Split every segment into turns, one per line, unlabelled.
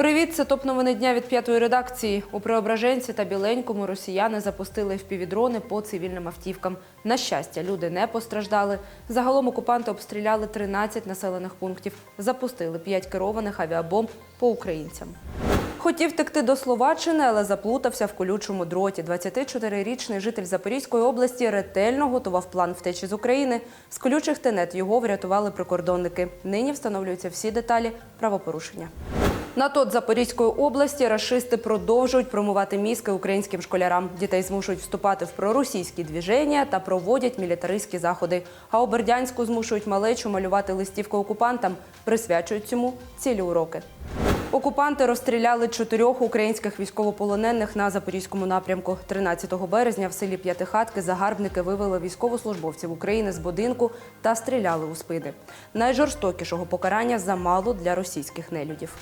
Привіт, це топ новини дня від п'ятої редакції. У Преображенці та Біленькому росіяни запустили впівдрони по цивільним автівкам. На щастя, люди не постраждали. Загалом окупанти обстріляли 13 населених пунктів, запустили 5 керованих авіабомб по українцям. Хотів втекти до Словаччини, але заплутався в колючому дроті. 24-річний житель Запорізької області ретельно готував план втечі з України. З колючих тенет його врятували прикордонники. Нині встановлюються всі деталі правопорушення. На тот Запорізької області рашисти продовжують промувати мізки українським школярам. Дітей змушують вступати в проросійські двіження та проводять мілітаристські заходи. А у Бердянську змушують малечу малювати листівки окупантам, присвячують цьому цілі уроки. Окупанти розстріляли чотирьох українських військовополонених на запорізькому напрямку. 13 березня в селі П'ятихатки загарбники вивели військовослужбовців України з будинку та стріляли у спини. Найжорстокішого покарання замало для російських нелюдів.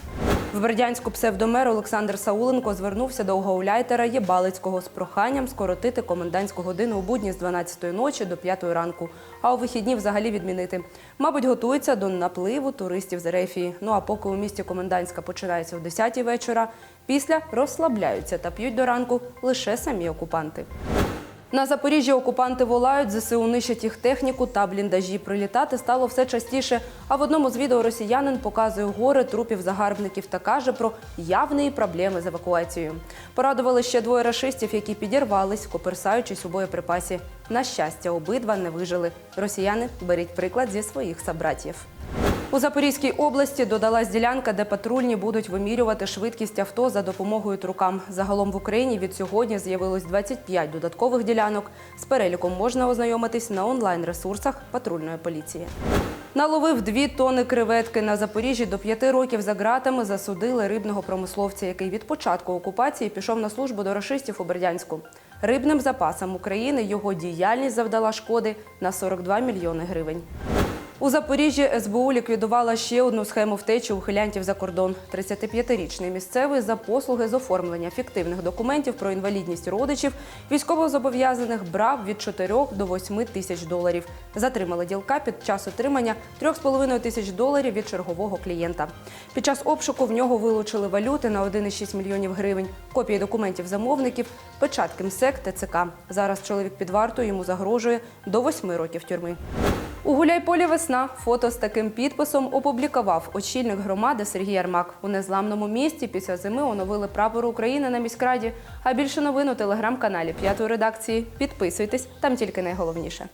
В Бердянську псевдомер Олександр Сауленко звернувся до гауляйтера Єбалицького з проханням скоротити комендантську годину у будні з 12 ночі до 5 ранку, а у вихідні взагалі відмінити. Мабуть, готується до напливу туристів з Ерефії. Ну а поки у місті комендантська починається о 10 вечора, після розслабляються та п'ють до ранку лише самі окупанти. На Запоріжжі окупанти волають, ЗСУ нищать їх техніку та бліндажі. Прилітати стало все частіше. А в одному з відео росіянин показує гори трупів загарбників та каже про явні проблеми з евакуацією. Порадували ще двоє рашистів, які підірвались, коперсаючись у боєприпасі. На щастя, обидва не вижили. Росіяни беріть приклад зі своїх собратів. У Запорізькій області додалась ділянка, де патрульні будуть вимірювати швидкість авто за допомогою трукам. Загалом в Україні від сьогодні з'явилось 25 додаткових ділянок. З переліком можна ознайомитись на онлайн-ресурсах патрульної поліції. Наловив дві тони креветки на Запоріжжі до п'яти років за ґратами засудили рибного промисловця, який від початку окупації пішов на службу до рашистів у Бердянську. Рибним запасам України його діяльність завдала шкоди на 42 мільйони гривень. У Запоріжжі СБУ ліквідувала ще одну схему втечі ухилянтів за кордон. 35-річний місцевий за послуги з оформлення фіктивних документів про інвалідність родичів військовозобов'язаних брав від 4 до 8 тисяч доларів. Затримали ділка під час отримання 3,5 тисяч доларів від чергового клієнта. Під час обшуку в нього вилучили валюти на 1,6 мільйонів гривень, копії документів замовників, печатки МСЕК, ТЦК. Зараз чоловік під вартою йому загрожує до 8 років тюрми. У Гуляйполі весна фото з таким підписом опублікував очільник громади Сергій Ярмак. У незламному місті після зими оновили прапор України на міськраді. А більше новин у телеграм-каналі п'ятої редакції. Підписуйтесь, там тільки найголовніше.